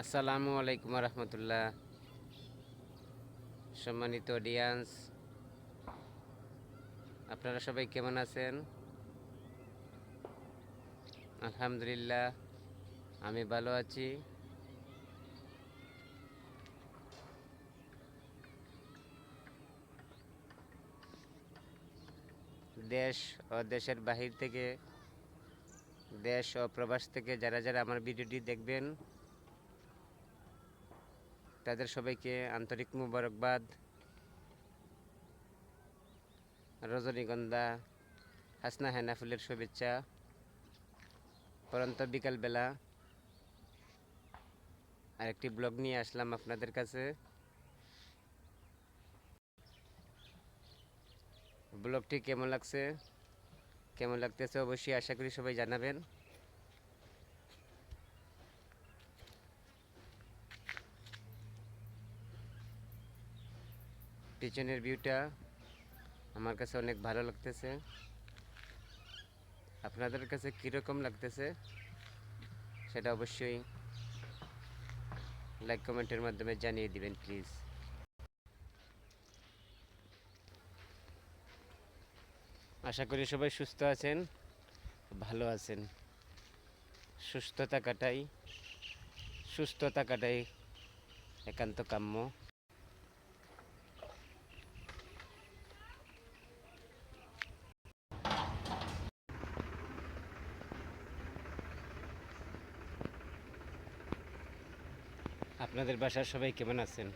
আসসালামু আলাইকুম রহমতুল্লাহ সম্মানিত অডিয়েন্স আপনারা সবাই কেমন আছেন? আলহামদুলিল্লাহ, আমি ভালো আছি। দেশ ও দেশের বাহির থেকে, দেশ ও প্রবাস থেকে যারা যারা আমার ভিডিওটি দেখবেন তাদের সবাইকে আন্তরিক মুবারকবাদ। রজনীগন্ধা, হাসনা হেনা ফুলের শুভেচ্ছা। পরন্ত বিকালবেলা। আরেকটি ব্লগ নিয়ে আসলাম আপনাদের কাছে। ব্লগটি কেমন লাগছে? কেমন লাগতেছে অবশ্যই আশা করি সবাই জানাবেন। পিছনের ভিউটা আমার কাছে অনেক ভালো লাগতেছে। আপনাদের কাছে কীরকম লাগতেছে সেটা অবশ্যই লাইক কমেন্টের মাধ্যমে জানিয়ে দিবেন প্লিজ আশা করি সবাই সুস্থ আছেন, ভালো আছেন। সুস্থতা কাটাই সুস্থতা কাটাই একান্ত কাম্য। আপনাদের বাসার সবাই কেমন আছেন?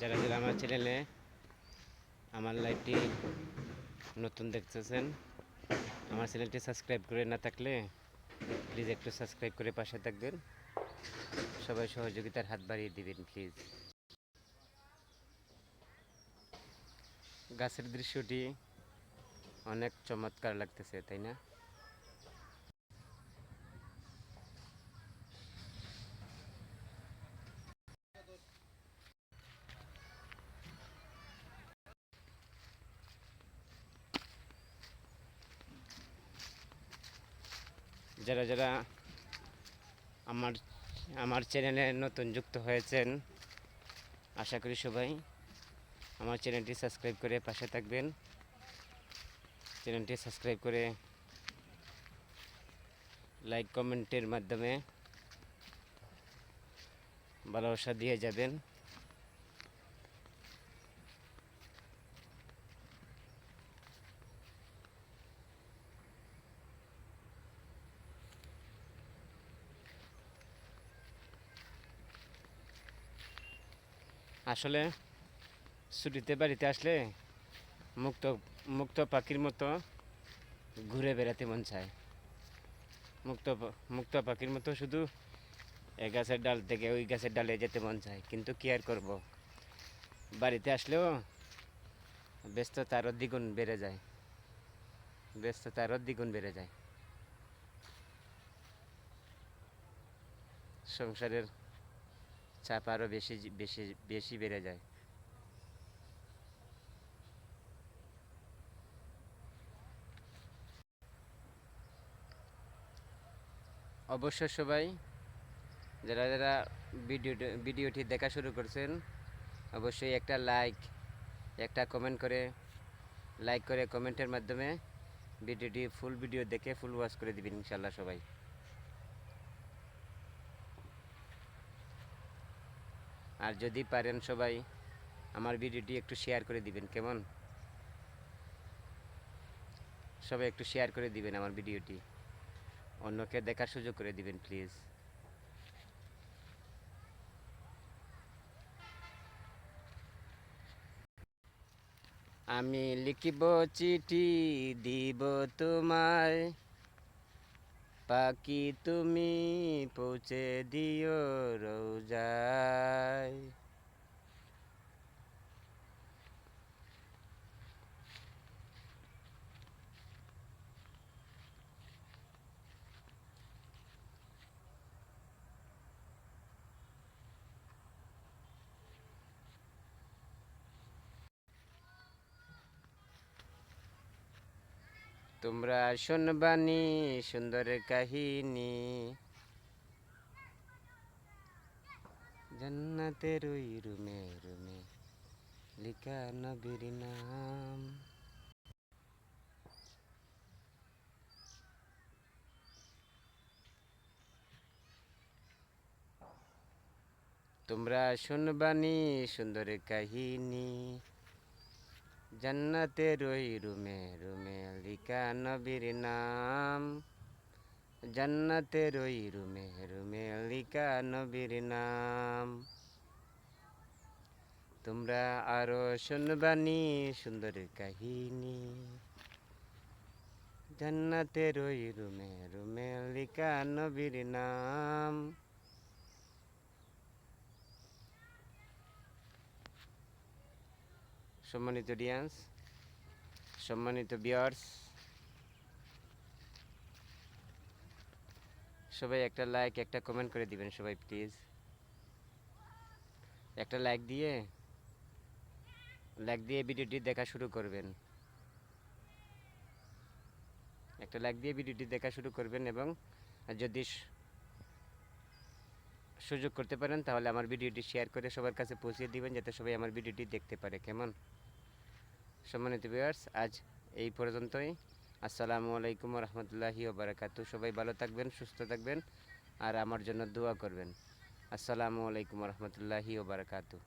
যারা যারা আমার চ্যানেলে আমার লাইভটি নতুন দেখতেছেন, আমার চ্যানেলটি সাবস্ক্রাইব করে না থাকলে প্লিজ একটু সাবস্ক্রাইব করে পাশে থাকবেন। সবাই সহযোগিতার হাত বাড়িয়ে দিবেন প্লিজ গাছের দৃশ্যটি অনেক চমৎকার লাগতেছে, তাই না? যারা যারা আমার আমার চ্যানেলে নতুন যুক্ত হয়েছেন, আশা করি সবাই আমার চ্যানেলটি সাবস্ক্রাইব করে পাশে থাকবেন। চ্যানেলটি সাবস্ক্রাইব করে লাইক কমেন্টের মাধ্যমে ভালোবাসা দিয়ে যাবেন। আসলে ছুটিতে বাড়িতে আসলে মুক্ত মুক্ত পাখির মতো ঘুরে বেড়াতে মন চায়। মুক্ত মুক্ত পাখির মতো শুধু এ গাছের ডাল থেকে ওই গাছের ডালে যেতে মন চায়, কিন্তু কী আর করব? বাড়িতে আসলেও ব্যস্ততা আরও দ্বিগুণ বেড়ে যায়। ব্যস্ততা আরও দ্বিগুণ বেড়ে যায়। সংসারের চাপ আরও বেশি বেশি বেশি বেড়ে যায়। অবশ্য সবাই, যারা যারা ভিডিও ভিডিওটি দেখা শুরু করছেন, অবশ্যই একটা লাইক একটা কমেন্ট করে লাইক করে কমেন্টের মাধ্যমে ভিডিওটি ফুল ভিডিও দেখে ফুল ওয়াচ করে দিবেন ইনশাল্লাহ সবাই। আর যদি পারেন সবাই আমার ভিডিওটি একটু শেয়ার করে দিবেন, কেমন? সবাই একটু শেয়ার করে দিবেন আমার ভিডিওটি। অন্যকে দেখার সুযোগ করে দিবেন প্লিজ আমি লিখিব চিঠি দিব তোমায়, পাখি তুমি পৌঁছে দিও রোজায় তোমরা শোনবানি, সুন্দর কাহিনী। জান্নাতের ওই রুমে রুমে, লিখা নবীর নাম। তোমরা শুনবানি, সুন্দর কাহিনী। জান্নাতের ওই রুমে রুমে লিখা নবীর নাম। জান্নাতের ওই রুমে রুমে লিখা নবীর নাম। তোমরা আরও শুনবানি সুন্দর কাহিনী। জান্নাতের ওই রুমে রুমে লিখা নবীর নাম। সম্মানিত ডিয়ান্স, সম্মানিত বিয়ার্স সবাই একটা লাইক একটা কমেন্ট করে দিবেন সবাই প্লিজ একটা লাইক দিয়ে লাইক দিয়ে ভিডিওটি দেখা শুরু করবেন। একটা লাইক দিয়ে ভিডিওটি দেখা শুরু করবেন এবং যদি সুযোগ করতে পারেন, তাহলে আমার ভিডিওটি শেয়ার করে সবার কাছে পৌঁছে দিবেন, যাতে সবাই আমার ভিডিওটি দেখতে পারে। কেমন? সম্মানিত ভিউয়ার্স আজ এই পর্যন্তই। আসসালামু আলাইকুম রহমতুল্লাহি ওবরাকাতু। সবাই ভালো থাকবেন, সুস্থ থাকবেন, আর আমার জন্য দোয়া করবেন। আসসালামু আলাইকুম রহমতুল্লাহি ওবরাকাতু।